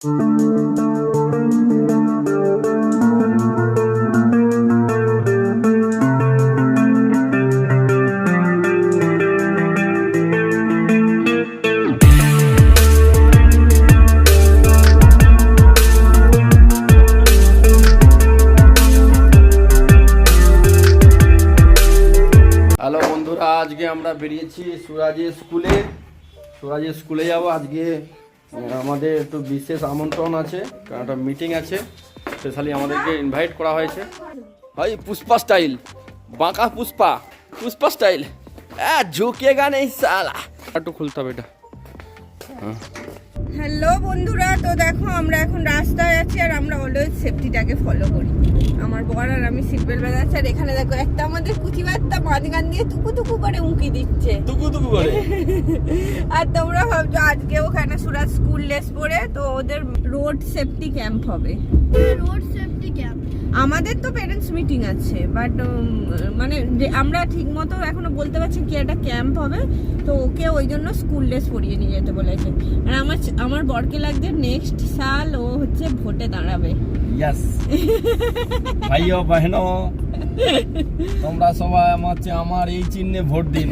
Hello বন্ধুরা আজকে আমরা বেরিয়েছি সুরাজের স্কুলে। সুরাজের স্কুলে যাব আজকে। আহ, আমাদের একটু বিশেষ আমন্ত্রণ আছে কারণ একটা মিটিং আছে স্পেশালি আমাদেরকে ইনভাইট করা হয়েছে। ভাই পুষ্পা স্টাইল বাঁকা পুষ্পা পুষ্পা স্টাইল হ্যাঁ ঝুঁকেগা নেই সালা একটু খুলতে হবে এটা। হ্যালো বন্ধুরা তো দেখো আমরা এখন রাস্তায় আছি আর আমরা অলওয়েজ সেফটিটাকে ফলো করি। আমার বর আর আমি সিট বেল্ট বাজাচ্ছি আর এখানে দেখো একটা আমাদের কুচি বাচ্চা মাঝখান দিয়ে টুকু টুকু করে উঁকি দিচ্ছে। টুকু টুকু করে? আর তোমরা ভাবছ আজকে ওখানে সুরাজ স্কুল লেস পরে তো ওদের রোড সেফটি ক্যাম্প হবে। রোড সেফটি ক্যাম্প আমাদের তো পেরেন্টস মিটিং আছে বাট মানে যে- আমরা ঠিক মতো এখনও বলতে পারছি কি একটা ক্যাম্প হবে তো ওকে ওই জন্য স্কুল ড্রেস পরিয়ে নিয়ে যেতে বলেছে। আর আমার আমার বরকে লাগছে নেক্সট সাল ও হচ্ছে ভোটে দাঁড়াবে। ইয়াস ভাই ও বহেনো তোমরা সবাই আমার আমার এই চিহ্নে ভোট দিন।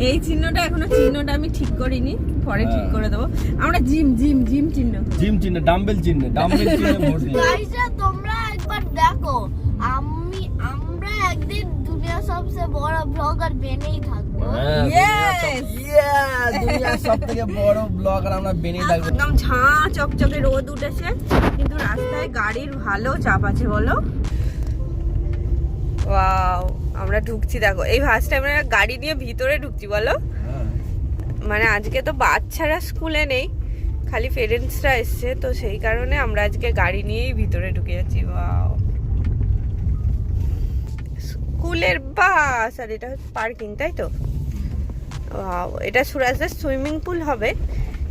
এই চিহ্নটা এখনও চিহ্নটা আমি ঠিক করিনি পরে ঠিক হ্যাঁ। করে দেবো। আমরা জিম জিম জিম চিহ্ন। জিম চিহ্ন ডাম্বেল চিহ্ন ডাম্বেল চিহ্নে ভোট দিন। দেখো আমি আমরা একদিন দুনিয়া সবচেয়ে বড় ব্লগার বেনেই থাকব। হ্যাঁ, দুনিয়ার সব থেকে বড় ব্লগার আমরা বেনিয়ে থাকব। একদম ঝাঁ চকচকে রোদ উঠেছে কিন্তু রাস্তায় গাড়ির ভালো চাপ আছে বলো। ওয়াও আমরা ঢুকছি দেখো। এই ফার্স্ট আমরা গাড়ি নিয়ে ভিতরে ঢুকছি বলো। হ্যাঁ। মানে আজকে তো বাচ্চারা স্কুলে নেই খালি পেরেন্টসরা এসছে তো সেই কারণে আমরা আজকে গাড়ি নিয়েই ভিতরে ঢুকে যাচ্ছি ওয়াও স্কুলের বাস আর এটা হচ্ছে পার্কিং তাই তো? এটা সুরাজের সুইমিং পুল হবে।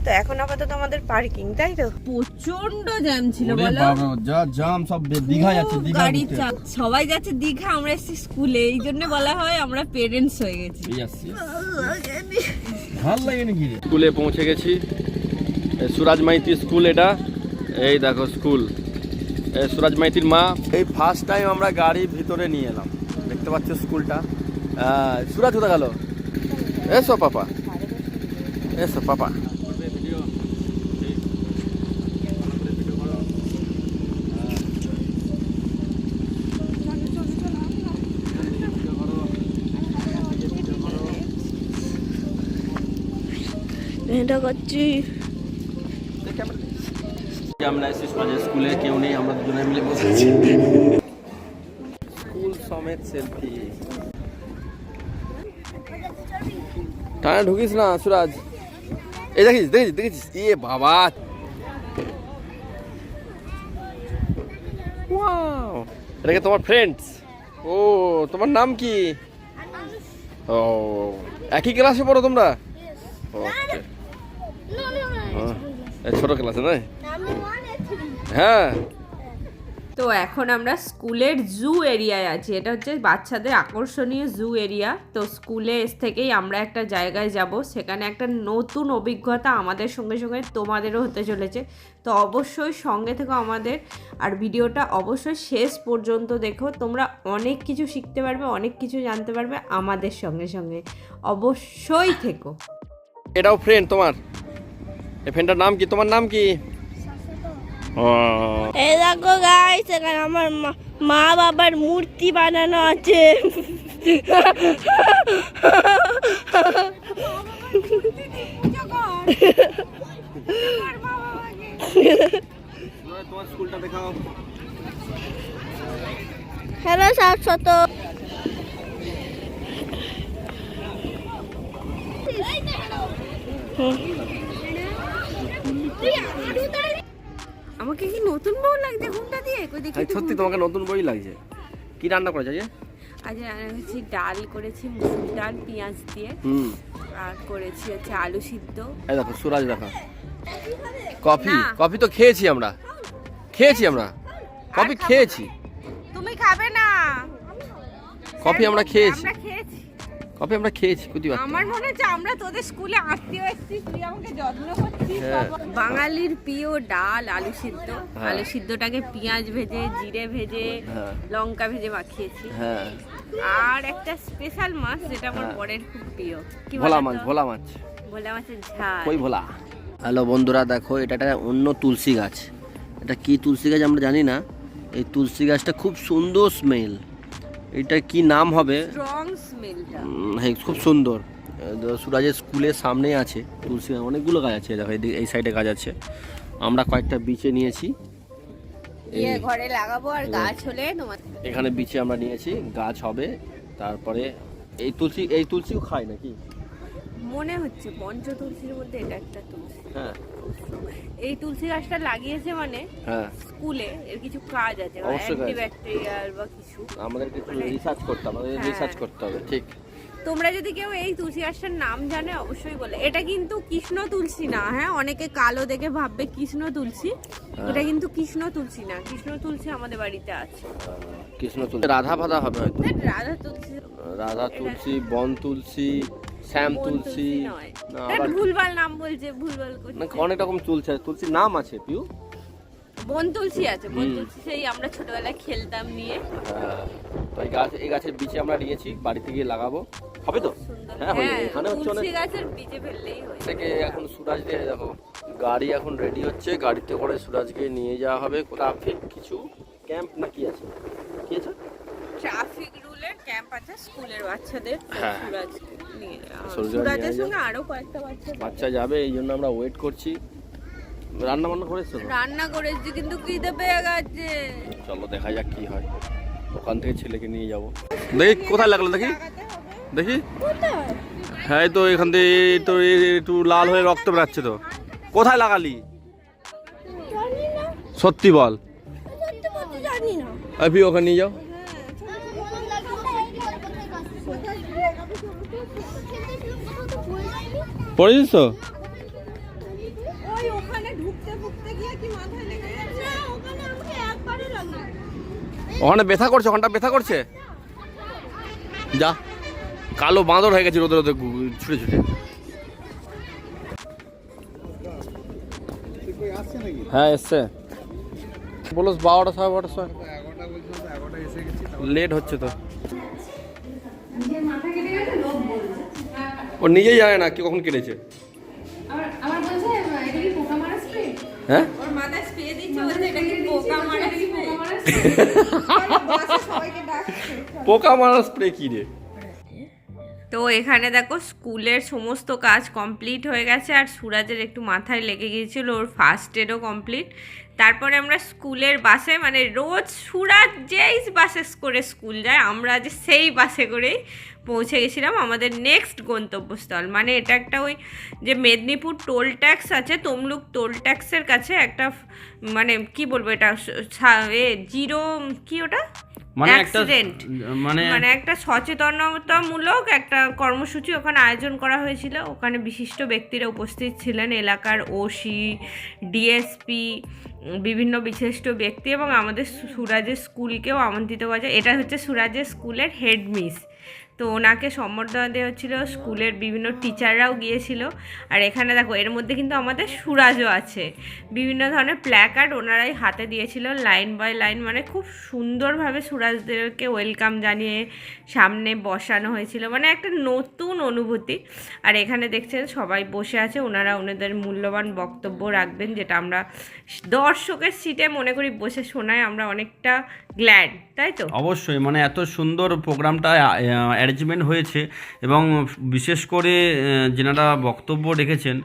তো এখন আপাতত আমাদের পার্কিং তাই তো? প্রচণ্ড জ্যাম ছিল বলো। যা জাম সব দীঘা যাচ্ছে দীঘা চাপ সবাই যাচ্ছে দীঘা আমরা এসেছি স্কুলে। এই জন্য বলা হয় আমরা পেরেন্টস হয়ে গেছি. ভালো লাগে নাকি স্কুলে পৌঁছে গেছি। সুরাজ মাইতি স্কুল এটা। এই দেখো স্কুল। এই সুরাজ মাইতির মা। এই ফার্স্ট টাইম আমরা গাড়ি ভিতরে নিয়ে এলাম। দেখতে পাচ্ছ স্কুলটা। আহ, সুরাজ কোথা গেল? এসো পাপা। এসো পাপা। এটা করছি। আমরা এসে স্কুলে কেউ নেই আমরা দুজনে মিলে বসেছি। সমেত সেলফি টানা ঢুকিস না সুরাজ? এই দেখিস দেখিস দেখিস। ইয়ে বাবা। ওয়াও এটা কি তোমার ফ্রেন্ডস ও তোমার নাম কি? ও একই ক্লাসে পড়ো তোমরা? ওকে ছোট ক্লাসে নয় হ্যাঁ। তো এখন আমরা স্কুলের জু এরিয়ায় আছি। এটা হচ্ছে বাচ্চাদের আকর্ষণীয় জু এরিয়া। তো স্কুলে এস থেকেই আমরা একটা জায়গায় যাব। সেখানে একটা নতুন অভিজ্ঞতা আমাদের সঙ্গে সঙ্গে তোমাদেরও হতে চলেছে। তো অবশ্যই সঙ্গে থেকো আমাদের। আর ভিডিওটা অবশ্যই শেষ পর্যন্ত দেখো। তোমরা অনেক কিছু শিখতে পারবে, অনেক কিছু জানতে পারবে আমাদের সঙ্গে সঙ্গে। অবশ্যই থেকো। এটাও ফ্রেন্ড তোমার। এই ফ্রেন্ডটার নাম কি? তোমার নাম কি? এই দেখো গাইস এখানে আমার মা- বাবার মূর্তি বানানো আছে তোমার স্কুলটা দেখাও হ্যালো শাশ্বত আমাকে কি নতুন বউ লাগছে? ঘুমটা দিয়ে কই দেখি সত্যি তোমাকে নতুন বই লাগছে। কি রান্না করেছে আজকে? আজ রান্না করেছি ডাল করেছি মুসুর ডাল পেঁয়াজ দিয়ে। হুম। আর করেছি হচ্ছে আলু সিদ্ধ। এই দেখো সুরাজ দেখা। কফি? কফি তো খেয়েছি আমরা। খেয়েছি আমরা। কফি খেয়েছি। তুমি খাবে না। কফি আমরা খেয়েছি। আমরা খেয়েছি। বাপে আমরা খেয়েছি? ভাত আমার মনে হচ্ছে আমরা তোদের স্কুলে আত্মীয় এসেছি তুই আমাকে যত্ন করছিস হ্যাঁ। বাঙালির প্রিয় ডাল আলু সিদ্ধ। হ্যাঁ। আলু সিদ্ধটাকে পেঁয়াজ ভেজে জিরে ভেজে হ্যাঁ। লঙ্কা ভেজে মাখিয়েছি। হ্যাঁ। আর একটা স্পেশাল মাছ যেটা আমার। বরের খুব প্রিয়। কি ভোলা মাছ ভোলা মাছ। ভোলা মাছের ঝাল। কই ভোলা? হ্যালো বন্ধুরা দেখো এটা একটা অন্য তুলসী গাছ। এটা কি তুলসী গাছ আমরা জানি না। এই তুলসী গাছটা খুব সুন্দর স্মেল এটা কি নাম হবে? হ্যাঁ খুব সুন্দর। সুরাজের স্কুলের সামনেই আছে তুলসী অনেকগুলো গাছ আছে দেখো এই সাইডে গাছ আছে। আমরা কয়েকটা বিচে নিয়েছি। ঘরে লাগাবো আর গাছ হলে এখানে বিচে আমরা নিয়েছি গাছ হবে তারপরে এই তুলসী এই তুলসীও খায় নাকি? মনে হচ্ছে পঞ্চ তুলসীর মধ্যে এটা একটা তুলসী। হ্যাঁ। এই তুলসী গাছটা লাগিয়েছে মানে হ্যাঁ। স্কুলে এর কিছু কাজ আছে আছে। অ্যান্টিব্যাকটেরিয়াল বা কিছু। আমাদেরকে একটু মানে- রিসার্চ করতে হবে আমাদের হ্যাঁ। রিসার্চ করতে হবে ঠিক। তোমরা যদি কেউ এই তুলসী গাছটার নাম জানে অবশ্যই বলে। এটা কিন্তু কৃষ্ণ তুলসী না হ্যাঁ? অনেকে কালো দেখে ভাববে কৃষ্ণ তুলসী। হ্যাঁ। এটা কিন্তু কৃষ্ণ তুলসী না কৃষ্ণ তুলসী আমাদের বাড়িতে আছে। কৃষ্ণ তুলসী রাধা ফাধা হবে হয়তো। রাধা তুলসী। রাধা তুলসী বন তুলসী শ্যাম তুলসী ভুলভাল নাম বলছে ভুলভাল করছে। না, অনেক রকম তুলসী আছে তুলসীর নাম আছে পিউ? বন তুলসী আছে বন। তুলসী সেই আমরা ছোটবেলায় খেলতাম নিয়ে। হ্যাঁ, তো এই গাছ এই গাছের বিচে আমরা নিয়েছি বাড়িতে গিয়ে লাগাবো। হবে তো? হ্যাঁ হবে হ্যাঁ এখানে হচ্ছে অনেক গাছের বীজে ফেললেই হয় থেকে এখন সুরাজ দিয়ে দেখো গাড়ি এখন রেডি হচ্ছে গাড়িতে করে সুরাজকে নিয়ে যাওয়া হবে। ট্রাফিক কিছু ক্যাম্প না কি আছে? কি আছে? ট্রাফিক ক্যাম্প আছে স্কুলের বাচ্চাদের হ্যাঁ। সুরাজ নিয়ে সুরাজের সঙ্গে আরও কয়েকটা বাচ্চা বাচ্চা যাবে এই জন্য আমরা ওয়েট করছি। রান্না বান্না করেছ রান্না করেছি কিন্তু খিদে পেয়ে গেছে চলো দেখা যাক কি হয়। ওখান থেকে ছেলেকে নিয়ে যাব। দেখি কোথায় লাগল দেখি? দেখি? হ্যাঁ তো এখান থেকে তো এই একটু লাল হয়ে রক্ত বেরাচ্ছে তো। কোথায় লাগালি? সত্যি বল। সত্যি জানি না। আপনি ওখানে নিয়ে যাও পড়েছিস তো ওই ওখানে ঢুকতে ঢুকতে গিয়ে কি মাথায় লেগে গেছে ওখানে আমাকে একবারই লাগল। ওখানে ব্যথা করছে ওখানটা ব্যথা করছে? যা কালো বাঁদর হয়ে গেছে রোদে রোদে ছুটে ছুটে। হ্যাঁ এসছে। বলো বারোটা সাড়ে বারোটার সময়। লেট হচ্ছে তো। ও নিজেই জানে না কি কখন কেটেছে। হ্যাঁ? পোকা মারা স্প্রে পোকা মারার স্প্রে কি রে? তো এখানে দেখো স্কুলের সমস্ত কাজ কমপ্লিট হয়ে গেছে আর সুরাজের একটু মাথায় লেগে গিয়েছিল ওর ফার্স্ট এডও কমপ্লিট তারপরে আমরা স্কুলের বাসে মানে রোজ সুরাজ যেই বাসে করে স্কুল যায় আমরা যে সেই বাসে করেই পৌঁছে গেছিলাম আমাদের নেক্সট গন্তব্যস্থল। মানে এটা একটা ওই যে মেদিনীপুর টোল ট্যাক্স আছে তমলুক টোল ট্যাক্সের কাছে একটা মানে কি বলব এটা এ জিরো কি ওটা? মানে একটা মানে মানে একটা সচেতনতামূলক একটা কর্মসূচি ওখানে আয়োজন করা হয়েছিল। ওখানে বিশিষ্ট ব্যক্তিরা উপস্থিত ছিলেন এলাকার ওসি ডিএসপি বিভিন্ন বিশিষ্ট ব্যক্তি এবং আমাদের সুরাজের স্কুলকেও আমন্ত্রিত করা যায়। এটা হচ্ছে সুরাজের স্কুলের হেড মিস তো ওনাকে সম্বর্ধনা দেওয়া হচ্ছিল স্কুলের বিভিন্ন টিচাররাও গিয়েছিল। আর এখানে দেখো, এর মধ্যে কিন্তু আমাদের সুরাজও আছে। বিভিন্ন ধরনের প্ল্যাকার্ড ওনারাই হাতে দিয়েছিল লাইন বাই লাইন মানে খুব সুন্দরভাবে সুরাজদেরকে ওয়েলকাম জানিয়ে সামনে বসানো হয়েছিল। মানে একটা নতুন অনুভূতি। আর এখানে দেখছেন, সবাই বসে আছে, ওনারা ওনাদের মূল্যবান বক্তব্য রাখবেন, যেটা আমরা দর্শকের সিটে মনে করি বসে শোনায়, আমরা অনেকটা গ্ল্যাড তাই তো? অবশ্যই মানে এত সুন্দর প্রোগ্রামটা অ্যারেঞ্জমেন্ট হয়েছে এবং বিশেষ করে যেনারা বক্তব্য রেখেছেন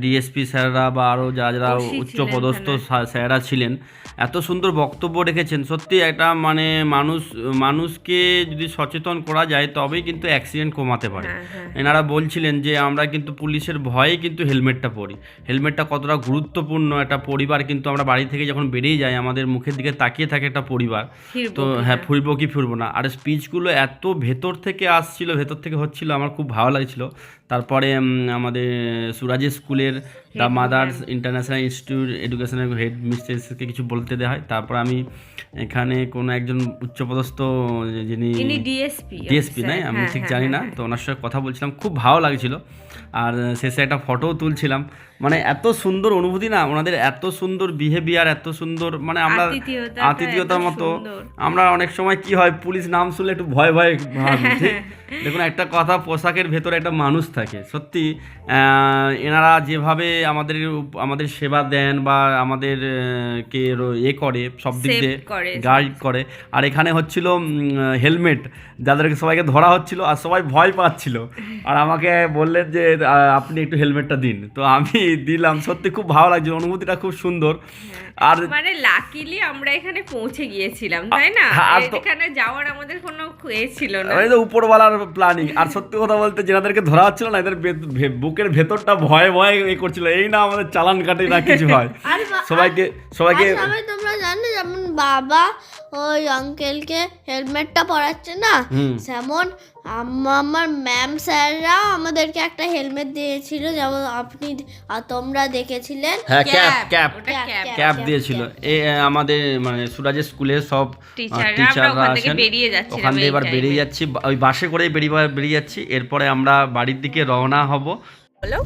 ডিএসপি স্যাররা বা আরও যারা যারা উচ্চপদস্থ স্যা- স্যাররা ছিলেন এত সুন্দর বক্তব্য রেখেছেন। সত্যি একটা মানে মানুষ মানুষকে যদি সচেতন করা যায় তবেই কিন্তু অ্যাক্সিডেন্ট কমাতে পারে। হ্যাঁ, হ্যাঁ। এনারা বলছিলেন যে আমরা কিন্তু পুলিশের ভয়ে কিন্তু হেলমেটটা পরি। হেলমেটটা কতটা গুরুত্বপূর্ণ। একটা পরিবার কিন্তু আমরা বাড়ি থেকে যখন বেরিয়ে যাই আমাদের মুখের দিকে তাকিয়ে থাকে একটা পরিবার। তো হ্যাঁ? ফুরবো কি ফুরবো না? আর স্পিচগুলো এত ভেতর থেকে আসছিল ভেতর থেকে হচ্ছিল আমার খুব ভালো লাগছিল। তারপরে আমাদের সুরাজের স্কুলের দ্য মাদার্স ইন্টারন্যাশনাল ইনস্টিটিউট এডুকেশনের হেড মিস্ট্রেসকে কিছু বলতে দেওয়া হয় তারপর আমি এখানে কোনো একজন উচ্চপদস্থ যিনি ডিএসপি ডিএসপি নাই? আমি হ্যাঁ, ঠিক জানি না। তো ওনার সঙ্গে কথা বলছিলাম খুব ভালো লাগছিল। আর শেষে একটা ফটোও তুলছিলাম। মানে এত সুন্দর অনুভূতি না ওনাদের এত সুন্দর বিহেভিয়ার এত সুন্দর মানে আমরা আতিথেয়তার মতো। আমরা অনেক সময় কি হয় পুলিশ নাম শুনলে একটু ভয় ভয় দেখুন একটা কথা পোশাকের ভেতরে একটা মানুষ থাকে সত্যি। আহ, এনারা যেভাবে আমাদের আমাদের সেবা দেন বা আমাদের কে এ করে সব দিক দিয়ে গাইড করে। আর এখানে হচ্ছিল হেলমেট যাদেরকে সবাইকে ধরা হচ্ছিল আর সবাই ভয় পাচ্ছিল। আর আমাকে বললেন যে আপনি একটু হেলমেটটা দিন। তো আমি দিলাম। সত্যি খুব ভালো লাগছিল অনুভূতিটা খুব সুন্দর। আর মানে লাকিলি আমরা এখানে পৌঁছে গিয়েছিলাম তাই না? হ্যাঁ, এখানে যাওয়ার আমাদের কোনো এ ছিল না। ওই তো উপরওয়ালার প্ল্যানিং আর সত্যি কথা বলতে যেনাদেরকে ধরা হচ্ছিল না এদের বুকের ভেতরটা ভয়ে ভয়ে এ করছিল। এই না আমাদের চালান কাটে না কিছু হয়। সবাইকে সবাইকে তোমরা জানো যেমন বাবা ওই আঙ্কেলকে হেলমেটটা পরাচ্ছে না। যেমন আম- আমার ম্যাম স্যাররা আমাদেরকে একটা হেলমেট দিয়েছিল যেমন আপনি আর তোমরা দেখেছিলেন। হ্যাঁ ক্যাপ ক্যাপ। ক্যাপ দিয়েছিল। এই আহ, আমাদের মানে সুরাজের স্কুলের সব টিচাররা আমরা টিচাররা ওখান থেকে থেকে এবার বেরিয়ে যাচ্ছি ওই বাসে করেই বেরিয়ে বেরিয়ে যাচ্ছি। এরপরে আমরা বাড়ির দিকে রওনা হব। বলো।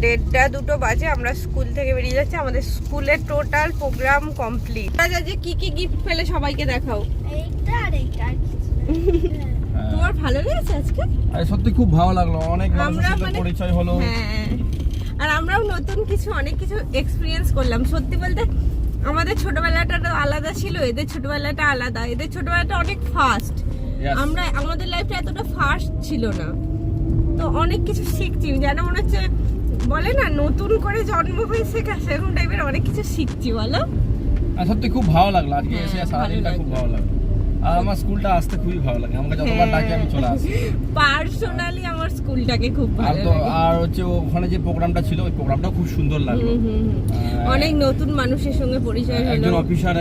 দেড়টা দুটো বাজে আমরা স্কুল থেকে বেরিয়ে যাচ্ছি। আমাদের স্কুলের টোটাল প্রোগ্রাম কমপ্লিট। আচ্ছা যে কি কি গিফট পেলে সবাইকে দেখাও। এইটা আর এইটা না। তোমার ভালো লেগেছে আজকে? আরে সত্যি খুব ভালো লাগল। অনেক মানুষের আমরা সাথে মানে- পরিচয় হলো। হ্যাঁ। আর আমরাও নতুন কিছু অনেক কিছু এক্সপিরিয়েন্স করলাম। সত্যি বলতে আমাদের ছোটবেলাটা তো আলাদা ছিল এদের ছোটবেলাটা আলাদা। এদের ছোটবেলাটা অনেক ফাস্ট আমরা আমাদের লাইফটা এতটা ফাস্ট ছিল না। তো অনেক কিছু শিখছি। যেন মনে হচ্ছে বলে না নতুন করে জন্ম হয়ে শেখা সেরকম টাইপের অনেক কিছু শিখছি বলো। আর সত্যি খুব ভালো লাগল আজকে হ্যাঁ, এসে সারাদিনটা খুব ভালো লাগল। আর আমার স্কুলটা আসতে খুবই ভালো লাগে। আমাকে যতবার ডাকে আমি চলে আসি। পার্সোনালি আমার স্কুলটাকে খুব ভালো লাগে। আর হচ্ছে ওখানে যে প্রোগ্রামটা ছিল ওই প্রোগ্রামটাও খুব সুন্দর লাগল। অনেক নতুন মানুষের সঙ্গে পরিচয় একজন হলো অফিসার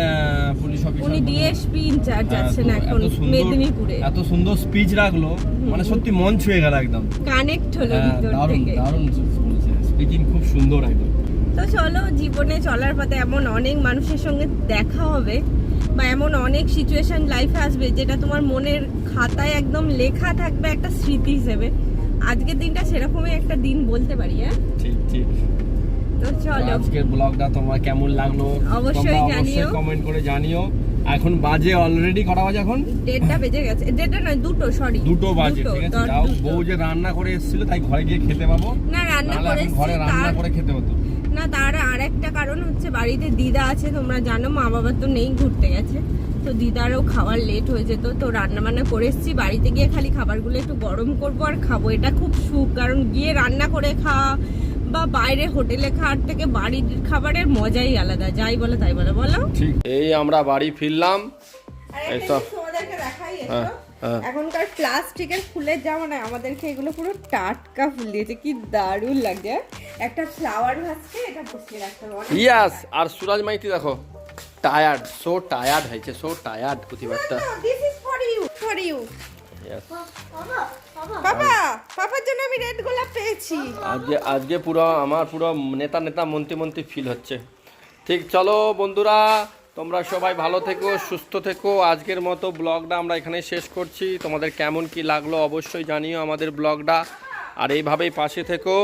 পুলিশ অফিসার উনি ডিএসপি ইনচার্জ আছেন এখন মেদিনীপুরে। এত সুন্দর স্পিচ রাখল। মানে সত্যি মন ছুঁয়ে গেল একদম। কানেক্ট হলো হ্যাঁ, ভিতর দারুণ দারুণ। স্পিকিং খুব সুন্দর একদম। তো চলো জীবনে চলার পথে এমন অনেক মানুষের সঙ্গে দেখা হবে বা এমন অনেক সিচুয়েশন লাইফে আসবে যেটা তোমার মনের খাতায় একদম লেখা থাকবে একটা স্মৃতি হিসেবে। আজকের দিনটা সেরকমই একটা দিন বলতে পারি হ্যাঁ? ঠিক ঠিক। তো চলো। আজকের ব্লগটা তোমার কেমন লাগল? অবশ্যই জানিও। কমেন্ট করে জানিও। এখন বাজে অলরেডি কটা বাজে এখন? দেড়টা বেজে গেছে। দেড়টা নয় দুটো সরি দুটো বাজে ঠিক আছে? বউ যে রান্না করে এসেছিল তাই ঘরে গিয়ে খেতে পাবো। না রান্না করে ঘরে রান্না করে খেতে হতো। না তার আর একটা কারণ হচ্ছে বাড়িতে দিদা আছে তোমরা জানো মা বাবা তো নেই ঘুরতে গেছে। তো দিদারও খাওয়ার লেট হয়ে যেত তো রান্না বান্না করে এসেছি। বাড়িতে গিয়ে খালি খাবারগুলো একটু গরম করব আর খাব। এটা খুব সুখ কারণ গিয়ে রান্না করে খাওয়া বা বাইরে হোটেলে খাওয়ার থেকে বাড়ির খাবারের মজাই আলাদা যাই বলো তাই বলো বলো। ঠিক। এই আমরা বাড়ি ফিরলাম। এইসব তোমাদেরকে দেখাই হ্যাঁ, হ্যাঁ। এখনকার প্লাস্টিকের ফুলের জামা না আমাদেরকে এগুলো পুরো টাটকা ফুল দিয়েছে কি দারুণ লাগছে একটা ফ্লাওয়ার ভাসকে এটা বসিয়ে রাখতে হবে ইয়াস আর সুরাজ মাইতি দেখো টায়ার্ড সো টায়ার্ড হয়েছে so tired প্রতিবারটা this is for you for you Yes. বাবা বাবা পাপা পাপার জন্য আমি রেড গোলাপ পেয়েছি। আজকে আজকে পুরো আমার পুরো নেতা নেতা মন্ত্রী মন্ত্রী ফিল হচ্ছে। ঠিক চলো বন্ধুরা তোমরা সবাই ভালো থেকো সুস্থ থেকো। আজকের মতো ব্লগটা আমরা এখানে শেষ করছি। তোমাদের কেমন কি লাগল অবশ্যই জানিও আমাদের ব্লগটা আর এইভাবেই পাশে থেকো।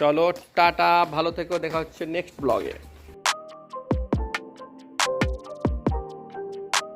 চলো টাটা ভালো থেকো। দেখা হচ্ছে নেক্সট ব্লগে